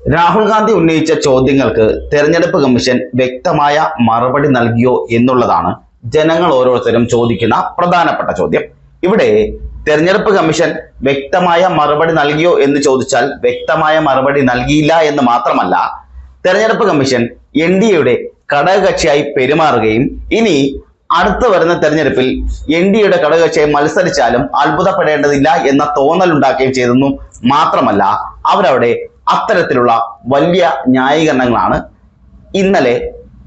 രാഹുൽ ഗാന്ധി ഉന്നയിച്ച ചോദ്യങ്ങൾക്ക് തെരഞ്ഞെടുപ്പ് കമ്മീഷൻ വ്യക്തമായ മറുപടി നൽകിയോ എന്നുള്ളതാണ് ജനങ്ങൾ ഓരോരുത്തരും ചോദിക്കുന്ന പ്രധാനപ്പെട്ട ചോദ്യം. ഇവിടെ തെരഞ്ഞെടുപ്പ് കമ്മീഷൻ വ്യക്തമായ മറുപടി നൽകിയോ എന്ന് ചോദിച്ചാൽ വ്യക്തമായ മറുപടി നൽകിയില്ല എന്ന് മാത്രമല്ല തെരഞ്ഞെടുപ്പ് കമ്മീഷൻ എൻ ഡി എയുടെ ഘടകകക്ഷിയായി പെരുമാറുകയും ഇനി അടുത്തു വരുന്ന തെരഞ്ഞെടുപ്പിൽ എൻ ഡി എയുടെ ഘടകകക്ഷിയായി മത്സരിച്ചാലും അത്ഭുതപ്പെടേണ്ടതില്ല എന്ന തോന്നലുണ്ടാക്കുകയും ചെയ്തെന്നു മാത്രമല്ല അവരവിടെ അത്തരത്തിലുള്ള വലിയ ന്യായീകരണങ്ങളാണ് ഇന്നലെ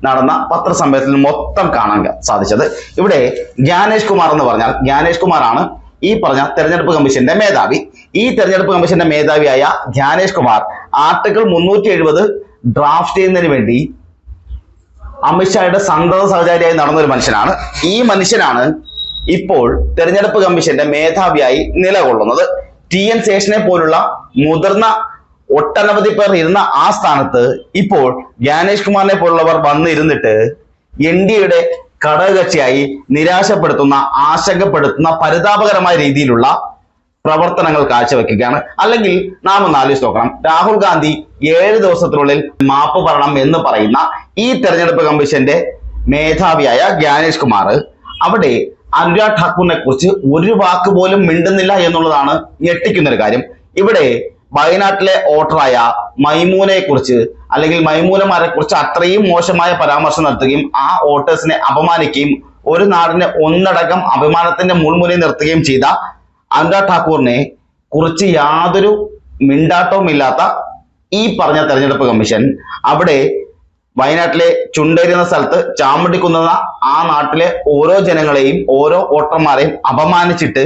നടന്ന പത്രസമ്മേളനത്തിൽ മൊത്തം കാണാൻ സാധിച്ചത്. ഇവിടെ ജ്ഞാനേഷ് കുമാർ എന്ന് പറഞ്ഞാൽ ജ്ഞാനേഷ് കുമാറാണ് ഈ പറഞ്ഞ തെരഞ്ഞെടുപ്പ് കമ്മീഷന്റെ മേധാവി. ഈ തെരഞ്ഞെടുപ്പ് കമ്മീഷന്റെ മേധാവിയായ ജ്ഞാനേഷ് കുമാർ ആർട്ടിക്കിൾ മുന്നൂറ്റി എഴുപത് ഡ്രാഫ്റ്റ് ചെയ്യുന്നതിന് വേണ്ടി അമിത്ഷായുടെ സന്തത സഹചാരിയായി നടന്നൊരു മനുഷ്യനാണ്. ഈ മനുഷ്യനാണ് ഇപ്പോൾ തെരഞ്ഞെടുപ്പ് കമ്മീഷന്റെ മേധാവിയായി നിലകൊള്ളുന്നത്. ടി എൻ ശേഷനെ പോലുള്ള മുതിർന്ന ഒട്ടനവധി പേർ ഇരുന്ന ആ സ്ഥാനത്ത് ഇപ്പോൾ ജ്ഞാനേഷ് കുമാറിനെ പോലുള്ളവർ വന്നിരുന്നിട്ട് എൻ ഡി എയുടെ ഘടകകക്ഷിയായി നിരാശപ്പെടുത്തുന്ന ആശങ്കപ്പെടുത്തുന്ന പരിതാപകരമായ രീതിയിലുള്ള പ്രവർത്തനങ്ങൾ കാഴ്ചവെക്കുകയാണ്. അല്ലെങ്കിൽ നാം ഒന്ന് ആലോചിച്ച് നോക്കണം. രാഹുൽ ഗാന്ധി ഏഴ് ദിവസത്തിനുള്ളിൽ മാപ്പ് പറയണം എന്ന് പറയുന്ന ഈ തെരഞ്ഞെടുപ്പ് കമ്മീഷന്റെ മേധാവിയായ ജ്ഞാനേഷ് കുമാർ അവിടെ അനുരാഗ് ഠാക്കൂറിനെ കുറിച്ച് ഒരു വാക്ക് പോലും മിണ്ടുന്നില്ല എന്നുള്ളതാണ് ഞെട്ടിക്കുന്നൊരു കാര്യം. ഇവിടെ വയനാട്ടിലെ ഓട്ടറായ മൈമൂനയെ കുറിച്ച് അല്ലെങ്കിൽ മൈമൂനമാരെ കുറിച്ച് അത്രയും മോശമായ പരാമർശം നടത്തുകയും ആ ഓട്ടേഴ്സിനെ അപമാനിക്കുകയും ഒരു നാടിനെ ഒന്നടങ്കം അഭിമാനത്തിന്റെ മുൾമുനയിൽ നിർത്തുകയും ചെയ്ത അനുരാഗ് ഠാക്കൂറിനെ കുറിച്ച് യാതൊരു മിണ്ടാട്ടവും ഇല്ലാത്ത ഈ പറഞ്ഞ തെരഞ്ഞെടുപ്പ് കമ്മീഷൻ അവിടെ വയനാട്ടിലെ ചുണ്ടേരി എന്ന സ്ഥലത്ത് ചാമ്പടിക്കുന്ന ആ നാട്ടിലെ ഓരോ ജനങ്ങളെയും ഓരോ വോട്ടർമാരെയും അപമാനിച്ചിട്ട്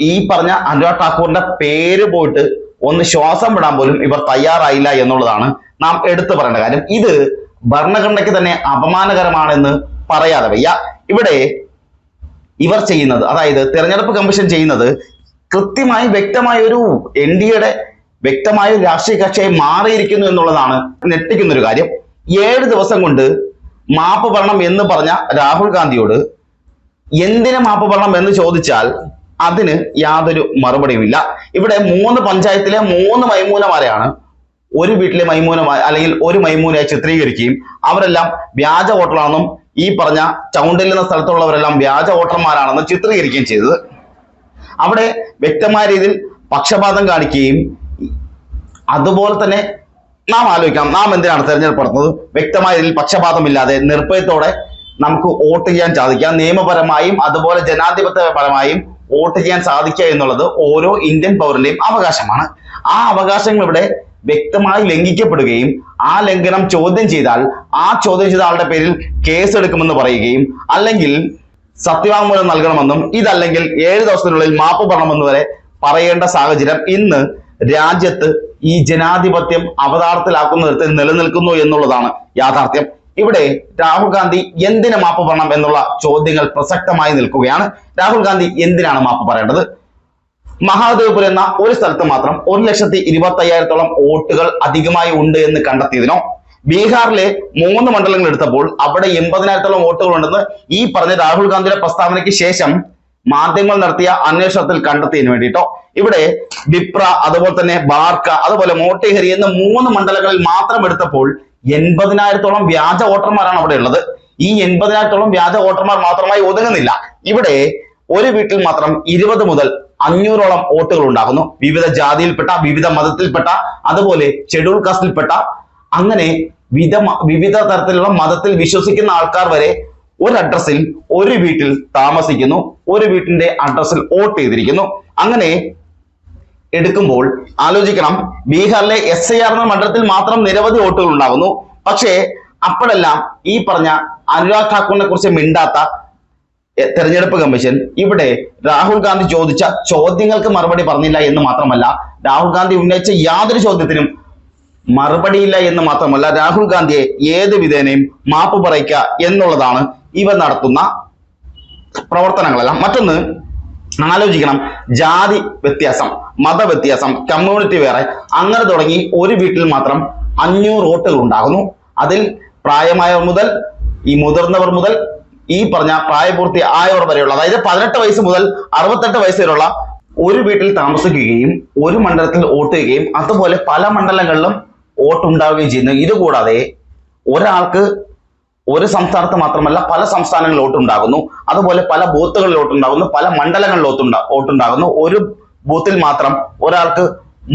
ഈ പറഞ്ഞ അനുരാഗ് ഠാക്കൂറിന്റെ പേര് പോയിട്ട് ഒന്ന് ശ്വാസം വിടാൻ പോലും ഇവർ തയ്യാറായില്ല എന്നുള്ളതാണ് നാം എടുത്തു പറയേണ്ട കാര്യം. ഇത് ഭരണഘടനയ്ക്ക് തന്നെ അപമാനകരമാണെന്ന് പറയാതെ വയ്യ. ഇവിടെ ഇവർ ചെയ്യുന്നത് അതായത് തെരഞ്ഞെടുപ്പ് കമ്മീഷൻ ചെയ്യുന്നത് കൃത്യമായി വ്യക്തമായ ഒരു എൻ ഡി എയുടെ വ്യക്തമായ ഒരു രാഷ്ട്രീയ കക്ഷിയായി മാറിയിരിക്കുന്നു എന്നുള്ളതാണ് ഞെട്ടിക്കുന്ന ഒരു കാര്യം. ഏഴ് ദിവസം കൊണ്ട് മാപ്പ് പറയണം എന്ന് പറഞ്ഞ രാഹുൽ ഗാന്ധിയോട് എന്തിനു മാപ്പ് പറയണം എന്ന് ചോദിച്ചാൽ അതിന് യാതൊരു മറുപടിയുമില്ല. ഇവിടെ മൂന്ന് പഞ്ചായത്തിലെ മൂന്ന് മൈമൂനമാരെയാണ് ഒരു വീട്ടിലെ മൈമൂന അല്ലെങ്കിൽ ഒരു മൈമൂനയായി ചിത്രീകരിക്കുകയും അവരെല്ലാം വ്യാജ വോട്ടറാണെന്നും ഈ പറഞ്ഞ ചൗണ്ടിൽ എന്ന സ്ഥലത്തുള്ളവരെല്ലാം വ്യാജ വോട്ടർമാരാണെന്ന് ചിത്രീകരിക്കുകയും ചെയ്തത്. അവിടെ വ്യക്തമായ രീതിയിൽ പക്ഷപാതം കാണിക്കുകയും അതുപോലെ തന്നെ നാം ആലോചിക്കാം നാം എന്തിനാണ് തെരഞ്ഞെടുപ്പ് നടത്തുന്നത് വ്യക്തമായ രീതിയിൽ പക്ഷപാതമില്ലാതെ നിർഭയത്തോടെ നമുക്ക് വോട്ട് ചെയ്യാൻ സാധിക്കാം. നിയമപരമായും അതുപോലെ ജനാധിപത്യപരമായും വോട്ട് ചെയ്യാൻ സാധിക്കുക എന്നുള്ളത് ഓരോ ഇന്ത്യൻ പൗരന്റെയും അവകാശമാണ്. ആ അവകാശങ്ങൾ ഇവിടെ വ്യക്തമായി ലംഘിക്കപ്പെടുകയും ആ ലംഘനം ചോദ്യം ചെയ്താൽ ആ ചോദ്യം ചെയ്ത ആളുടെ പേരിൽ കേസ് എടുക്കുമെന്ന് പറയുകയും അല്ലെങ്കിൽ സത്യവാങ്മൂലം നൽകണമെന്നും ഇതല്ലെങ്കിൽ ഏഴ് ദിവസത്തിനുള്ളിൽ മാപ്പ് പറയണമെന്ന് വരെ പറയേണ്ട സാഹചര്യം ഇന്ന് രാജ്യത്ത് ഈ ജനാധിപത്യം അവതാരത്തിലാക്കുന്ന തരത്തിൽ നിലനിൽക്കുന്നു എന്നുള്ളതാണ് യാഥാർത്ഥ്യം. ഇവിടെ രാഹുൽ ഗാന്ധി എന്തിന് മാപ്പ് പറയണം എന്നുള്ള ചോദ്യങ്ങൾ പ്രസക്തമായി നിൽക്കുകയാണ്. രാഹുൽ ഗാന്ധി എന്തിനാണ് മാപ്പ് പറയേണ്ടത്? മഹാദേവപുരം എന്ന ഒരു സ്ഥലത്ത് മാത്രം ഒരു ലക്ഷത്തി ഇരുപത്തി അയ്യായിരത്തോളം വോട്ടുകൾ അധികമായി ഉണ്ട് എന്ന് കണ്ടെത്തിയതിനോ? ബീഹാറിലെ മൂന്ന് മണ്ഡലങ്ങൾ എടുത്തപ്പോൾ അവിടെ എൺപതിനായിരത്തോളം വോട്ടുകൾ ഉണ്ടെന്ന് ഈ പറഞ്ഞ രാഹുൽ ഗാന്ധിയുടെ പ്രസ്താവനയ്ക്ക് ശേഷം മാധ്യമങ്ങൾ നടത്തിയ അന്വേഷണത്തിൽ കണ്ടെത്തിയതിനു വേണ്ടിയിട്ടോ? ഇവിടെ ബിപ്ര അതുപോലെ തന്നെ ബാർക്ക അതുപോലെ മോട്ടേഹരി എന്ന മൂന്ന് മണ്ഡലങ്ങളിൽ മാത്രം എടുത്തപ്പോൾ എൺപതിനായിരത്തോളം വ്യാജ വോട്ടർമാരാണ് അവിടെ ഉള്ളത്. ഈ എൺപതിനായിരത്തോളം വ്യാജ വോട്ടർമാർ മാത്രമായി ഒതുങ്ങുന്നില്ല. ഇവിടെ ഒരു വീട്ടിൽ മാത്രം ഇരുപത് മുതൽ അഞ്ഞൂറോളം വോട്ടുകൾ ഉണ്ടാകുന്നു. വിവിധ ജാതിയിൽപ്പെട്ട വിവിധ മതത്തിൽപ്പെട്ട അതുപോലെ ഷെഡ്യൂൾ കാസ്റ്റിൽപ്പെട്ട അങ്ങനെ വിധ വിവിധ തരത്തിലുള്ള മതത്തിൽ വിശ്വസിക്കുന്ന ആൾക്കാർ വരെ ഒരു അഡ്രസ്സിൽ ഒരു വീട്ടിൽ താമസിക്കുന്നു. ഒരു വീട്ടിന്റെ അഡ്രസ്സിൽ വോട്ട് ചെയ്തിരിക്കുന്നു. അങ്ങനെ എടുക്കുമ്പോൾ ആലോചിക്കണം ബീഹാറിലെ എസ് ഐ ആർ എന്ന മണ്ഡലത്തിൽ മാത്രം നിരവധി വോട്ടുകൾ ഉണ്ടാകുന്നു പക്ഷേ അപ്പോഴെല്ലാം ഈ പറഞ്ഞ അനുരാഗ് ഠാക്കൂറിനെ കുറിച്ച് മിണ്ടാത്ത തെരഞ്ഞെടുപ്പ് കമ്മീഷൻ ഇവിടെ രാഹുൽ ഗാന്ധി ചോദിച്ച ചോദ്യങ്ങൾക്ക് മറുപടി പറഞ്ഞില്ല എന്ന് മാത്രമല്ല രാഹുൽ ഗാന്ധി ഉന്നയിച്ച യാതൊരു ചോദ്യത്തിനും മറുപടിയില്ല എന്ന് മാത്രമല്ല രാഹുൽ ഗാന്ധിയെ ഏത് വിധേനയും മാപ്പ് പറയിക്കുക എന്നുള്ളതാണ് ഇവ നടത്തുന്ന പ്രവർത്തനങ്ങളെല്ലാം. മറ്റൊന്ന് ആലോചിക്കണം. ജാതി വ്യത്യാസം മത വ്യത്യാസം കമ്മ്യൂണിറ്റി വേറെ. അങ്ങനെ തുടങ്ങി ഒരു വീട്ടിൽ മാത്രം അഞ്ഞൂറ് വോട്ടുകൾ ഉണ്ടാകുന്നു. അതിൽ പ്രായമായവർ മുതൽ ഈ മുതിർന്നവർ മുതൽ ഈ പറഞ്ഞ പ്രായപൂർത്തി ആയവർ വരെയുള്ള അതായത് പതിനെട്ട് വയസ്സ് മുതൽ അറുപത്തെട്ട് വയസ്സ് വരെയുള്ള ഒരു വീട്ടിൽ താമസിക്കുകയും ഒരു മണ്ഡലത്തിൽ വോട്ട് ചെയ്യുകയും അതുപോലെ പല മണ്ഡലങ്ങളിലും വോട്ടുണ്ടാവുകയും ചെയ്യുന്നു. ഇതുകൂടാതെ ഒരാൾക്ക് ഒരു സംസ്ഥാനത്ത് മാത്രമല്ല പല സംസ്ഥാനങ്ങളിൽ വോട്ടുണ്ടാകുന്നു അതുപോലെ പല ബൂത്തുകളിൽ വോട്ടുണ്ടാകുന്നു പല മണ്ഡലങ്ങളിൽ വോട്ടുണ്ടാ വോട്ടുണ്ടാകുന്നു ഒരു ബൂത്തിൽ മാത്രം ഒരാൾക്ക്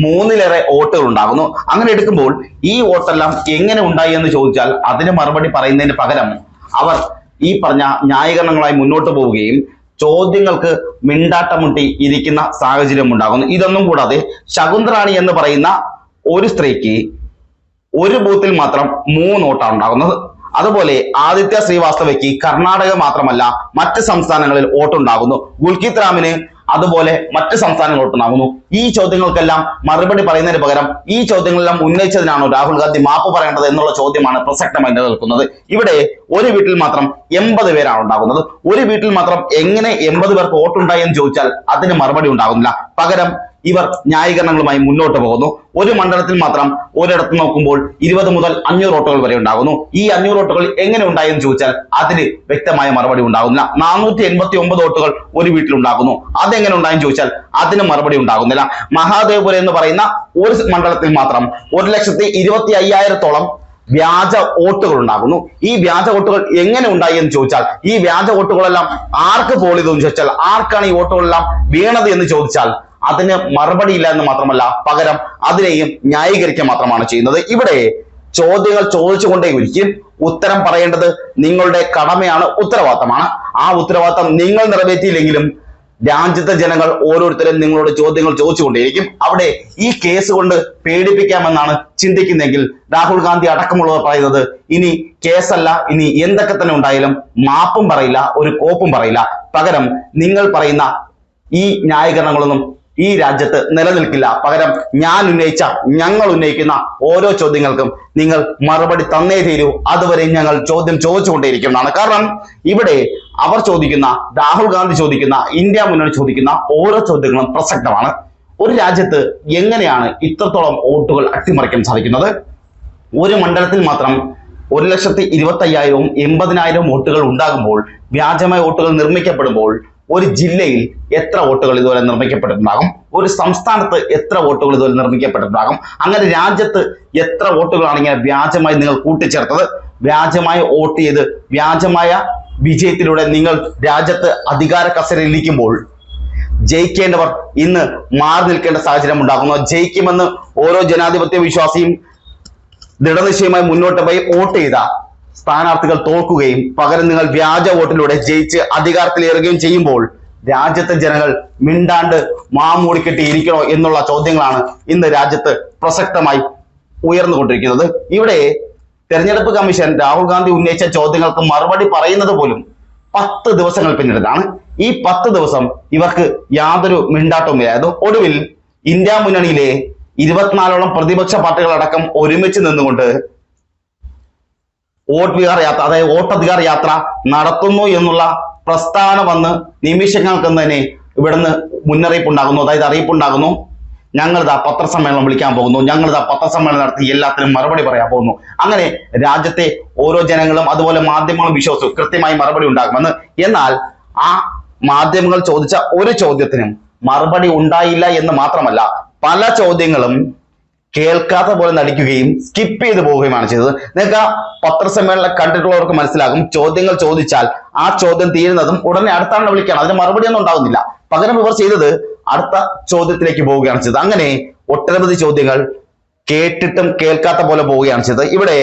മൂന്നിലേറെ വോട്ടുകൾ ഉണ്ടാകുന്നു അങ്ങനെ എടുക്കുമ്പോൾ ഈ വോട്ടെല്ലാം എങ്ങനെ ഉണ്ടായി എന്ന് ചോദിച്ചാൽ അതിന് മറുപടി പറയുന്നതിന് പകരം അവർ ഈ പറഞ്ഞ ന്യായീകരണങ്ങളായി മുന്നോട്ട് പോവുകയും ചോദ്യങ്ങൾക്ക് മിണ്ടാട്ടമുട്ടി ഇരിക്കുന്ന സാഹചര്യം ഉണ്ടാകുന്നു. ഇതൊന്നും കൂടാതെ ശകുന്തറാണി എന്ന് പറയുന്ന ഒരു സ്ത്രീക്ക് ഒരു ബൂത്തിൽ മാത്രം മൂന്ന് വോട്ടാണ് ഉണ്ടാകുന്നത്. അതുപോലെ ആദിത്യ ശ്രീവാസ്തവയ്ക്ക് കർണാടക മാത്രമല്ല മറ്റ് സംസ്ഥാനങ്ങളിൽ വോട്ടുണ്ടാകുന്നു. ഗുൽകിത് റാമിന് അതുപോലെ മറ്റ് സംസ്ഥാനങ്ങൾ വോട്ടുണ്ടാകുന്നു. ഈ ചോദ്യങ്ങൾക്കെല്ലാം മറുപടി പറയുന്നതിന് പകരം ഈ ചോദ്യങ്ങളെല്ലാം ഉന്നയിച്ചതിനാണോ രാഹുൽ ഗാന്ധി മാപ്പ് പറയേണ്ടത് എന്നുള്ള ചോദ്യമാണ് പ്രസക്തമായി നിലനിൽക്കുന്നത്. ഇവിടെ ഒരു വീട്ടിൽ മാത്രം എൺപത് പേരാണ് ഉണ്ടാകുന്നത്. ഒരു വീട്ടിൽ മാത്രം എങ്ങനെ എൺപത് പേർക്ക് വോട്ടുണ്ടായി എന്ന് ചോദിച്ചാൽ അതിന് മറുപടി ഉണ്ടാകുന്നില്ല. പകരം ഇവർ ന്യായീകരണങ്ങളുമായി മുന്നോട്ട് പോകുന്നു. ഒരു മണ്ഡലത്തിൽ മാത്രം ഒരിടത്ത് നോക്കുമ്പോൾ ഇരുപത് മുതൽ അഞ്ഞൂറ് വോട്ടുകൾ വരെ ഉണ്ടാകുന്നു. ഈ അഞ്ഞൂറ് വോട്ടുകൾ എങ്ങനെ ഉണ്ടായി എന്ന് ചോദിച്ചാൽ അതിന് വ്യക്തമായ മറുപടി ഉണ്ടാകുന്നില്ല. നാനൂറ്റി എൺപത്തി ഒമ്പത് വോട്ടുകൾ ഒരു വീട്ടിൽ ഉണ്ടാകുന്നു. അതെങ്ങനെ ഉണ്ടായെന്ന് ചോദിച്ചാൽ അതിന് മറുപടി ഉണ്ടാകുന്നില്ല. മഹാദേവപുര എന്ന് പറയുന്ന ഒരു മണ്ഡലത്തിൽ മാത്രം ഒരു ലക്ഷത്തി ഇരുപത്തി അയ്യായിരത്തോളം വ്യാജ വോട്ടുകൾ ഉണ്ടാകുന്നു. ഈ വ്യാജ വോട്ടുകൾ എങ്ങനെ ഉണ്ടായി എന്ന് ചോദിച്ചാൽ ഈ വ്യാജ വോട്ടുകളെല്ലാം ആർക്ക് പോൾ ചെയ്തെന്ന് ചോദിച്ചാൽ ആർക്കാണ് ഈ വോട്ടുകളെല്ലാം വീണത് എന്ന് ചോദിച്ചാൽ അതിന് മറുപടിയില്ല എന്ന് മാത്രമല്ല പകരം അതിനെയും ന്യായീകരിക്കുക മാത്രമാണ് ചെയ്യുന്നത്. ഇവിടെ ചോദ്യങ്ങൾ ചോദിച്ചുകൊണ്ടേയിരിക്കും. ഉത്തരം പറയേണ്ടത് നിങ്ങളുടെ കടമയാണ് ഉത്തരവാദിത്തമാണ്. ആ ഉത്തരവാദിത്തം നിങ്ങൾ നിറവേറ്റിയില്ലെങ്കിലും രാജ്യത്തെ ജനങ്ങൾ ഓരോരുത്തരും നിങ്ങളോട് ചോദ്യങ്ങൾ ചോദിച്ചുകൊണ്ടേയിരിക്കും. അവിടെ ഈ കേസ് കൊണ്ട് പേടിപ്പിക്കാമെന്നാണ് ചിന്തിക്കുന്നെങ്കിൽ രാഹുൽ ഗാന്ധി അടക്കമുള്ളവർ പറയുന്നത് ഇനി കേസല്ല ഇനി എന്തൊക്കെ തന്നെ ഉണ്ടായാലും മാപ്പും പറയില്ല ഒരു കോപ്പും പറയില്ല. പകരം നിങ്ങൾ പറയുന്ന ഈ ന്യായീകരണങ്ങളൊന്നും ഈ രാജ്യത്ത് നിലനിൽക്കില്ല. പകരം ഞാൻ ഉന്നയിച്ച ഞങ്ങൾ ഉന്നയിക്കുന്ന ഓരോ ചോദ്യങ്ങൾക്കും നിങ്ങൾ മറുപടി തന്നേ തീരൂ. അതുവരെ ഞങ്ങൾ ചോദ്യം ചോദിച്ചുകൊണ്ടേയിരിക്കുന്നതാണ്. കാരണം ഇവിടെ അവർ ചോദിക്കുന്ന രാഹുൽ ഗാന്ധി ചോദിക്കുന്ന ഇന്ത്യ മുന്നണി ചോദിക്കുന്ന ഓരോ ചോദ്യങ്ങളും പ്രസക്തമാണ്. ഒരു രാജ്യത്ത് എങ്ങനെയാണ് ഇത്രത്തോളം വോട്ടുകൾ അട്ടിമറിക്കാൻ സാധിക്കുന്നത്? ഒരു മണ്ഡലത്തിൽ മാത്രം ഒരു ലക്ഷത്തി ഇരുപത്തി അയ്യായിരവും എൺപതിനായിരവും വോട്ടുകൾ ഉണ്ടാകുമ്പോൾ വ്യാജമായ വോട്ടുകൾ നിർമ്മിക്കപ്പെടുമ്പോൾ ഒരു ജില്ലയിൽ എത്ര വോട്ടുകൾ ഇതുപോലെ നിർമ്മിക്കപ്പെട്ടിട്ടുണ്ടാകും? ഒരു സംസ്ഥാനത്ത് എത്ര വോട്ടുകൾ ഇതുപോലെ നിർമ്മിക്കപ്പെട്ടിട്ടുണ്ടാകും? അങ്ങനെ രാജ്യത്ത് എത്ര വോട്ടുകളാണ് ഇങ്ങനെ വ്യാജമായി നിങ്ങൾ കൂട്ടിച്ചേർത്തത്? വ്യാജമായി വോട്ട് ചെയ്ത് വ്യാജമായ വിജയത്തിലൂടെ നിങ്ങൾ രാജ്യത്ത് അധികാര കസരയിൽ ഇരിക്കുമ്പോൾ ജയിക്കേണ്ടവർ ഇന്ന് മാറി നിൽക്കേണ്ട സാഹചര്യം ഉണ്ടാകുന്നു. ജയിക്കുമെന്ന് ഓരോ ജനാധിപത്യ വിശ്വാസിയും ദൃഢനിശ്ചയമായി മുന്നോട്ട് പോയി വോട്ട് ചെയ്ത സ്ഥാനാർത്ഥികൾ തോൽക്കുകയും പകരം നിങ്ങൾ വ്യാജ വോട്ടിലൂടെ ജയിച്ച് അധികാരത്തിലേറുകയും ചെയ്യുമ്പോൾ രാജ്യത്തെ ജനങ്ങൾ മിണ്ടാണ്ട് മാമൂടിക്കെട്ടി ഇരിക്കണോ എന്നുള്ള ചോദ്യങ്ങളാണ് ഇന്ന് രാജ്യത്ത് പ്രസക്തമായി ഉയർന്നുകൊണ്ടിരിക്കുന്നത്. ഇവിടെ തെരഞ്ഞെടുപ്പ് കമ്മീഷൻ രാഹുൽ ഗാന്ധി ഉന്നയിച്ച ചോദ്യങ്ങൾക്ക് മറുപടി പറയുന്നത് പോലും പത്ത് ദിവസങ്ങൾ പിന്നിട്ടതാണ് ഈ പത്ത് ദിവസം ഇവർക്ക് യാതൊരു മിണ്ടാട്ടവുമില്ലായിരുന്നു. ഒടുവിൽ ഇന്ത്യ മുന്നണിയിലെ ഇരുപത്തിനാലോളം പ്രതിപക്ഷ പാർട്ടികളടക്കം ഒരുമിച്ച് നിന്നുകൊണ്ട് വോട്ട് വിഹാർ യാത്ര അതായത് വോട്ടധികാർ യാത്ര നടത്തുന്നു എന്നുള്ള പ്രസ്താവന വന്ന് നിമിഷങ്ങൾക്ക് തന്നെ ഇവിടുന്ന് മുന്നറിയിപ്പ് ഉണ്ടാകുന്നു അതായത് അറിയിപ്പുണ്ടാകുന്നു. ഞങ്ങളിതാ പത്രസമ്മേളനം വിളിക്കാൻ പോകുന്നു. ഞങ്ങളിതാ പത്രസമ്മേളനം നടത്തി എല്ലാത്തിനും മറുപടി പറയാൻ പോകുന്നു. അങ്ങനെ രാജ്യത്തെ ഓരോ ജനങ്ങളും അതുപോലെ മാധ്യമങ്ങളും വിശ്വസിച്ചു. കൃത്യമായി മറുപടി ഉണ്ടാകുമെന്ന് എന്നാൽ ആ മാധ്യമങ്ങൾ ചോദിച്ച ഒരു ചോദ്യത്തിനും മറുപടി ഉണ്ടായില്ല എന്ന് മാത്രമല്ല പല ചോദ്യങ്ങളും കേൾക്കാത്ത പോലെ നടിക്കുകയും സ്കിപ്പ് ചെയ്തു പോവുകയുമാണ് ചെയ്തത്. നിങ്ങൾക്ക് ആ പത്രസമ്മേളനം കണ്ടിട്ടുള്ളവർക്ക് മനസ്സിലാകും. ചോദ്യങ്ങൾ ചോദിച്ചാൽ ആ ചോദ്യം തീരുന്നതും ഉടനെ അടുത്താണ് വിളിക്കണം. അതിന് മറുപടി ഒന്നും ഉണ്ടാവുന്നില്ല. പകരം ഇവർ ചെയ്തത് അടുത്ത ചോദ്യത്തിലേക്ക് പോവുകയാണ് ചെയ്തത്. അങ്ങനെ ഒട്ടനവധി ചോദ്യങ്ങൾ കേട്ടിട്ടും കേൾക്കാത്ത പോലെ പോവുകയാണ് ചെയ്തത്. ഇവിടെ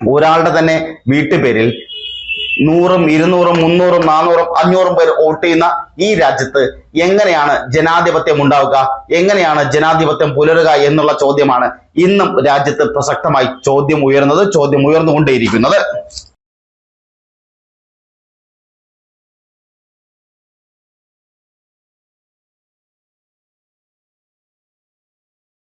ഒരാളുടെ തന്നെ വീട്ടുപേരിൽ നൂറും ഇരുന്നൂറും മുന്നൂറും നാനൂറും അഞ്ഞൂറും പേർ വോട്ട് ചെയ്യുന്ന ഈ രാജ്യത്ത് എങ്ങനെയാണ് ജനാധിപത്യം ഉണ്ടാവുക? എങ്ങനെയാണ് ജനാധിപത്യം പുലരുക എന്നുള്ള ചോദ്യമാണ് ഇന്നും രാജ്യത്ത് പ്രസക്തമായി ചോദ്യം ഉയർന്നത് ചോദ്യം ഉയർന്നുകൊണ്ടേയിരിക്കുന്നത്.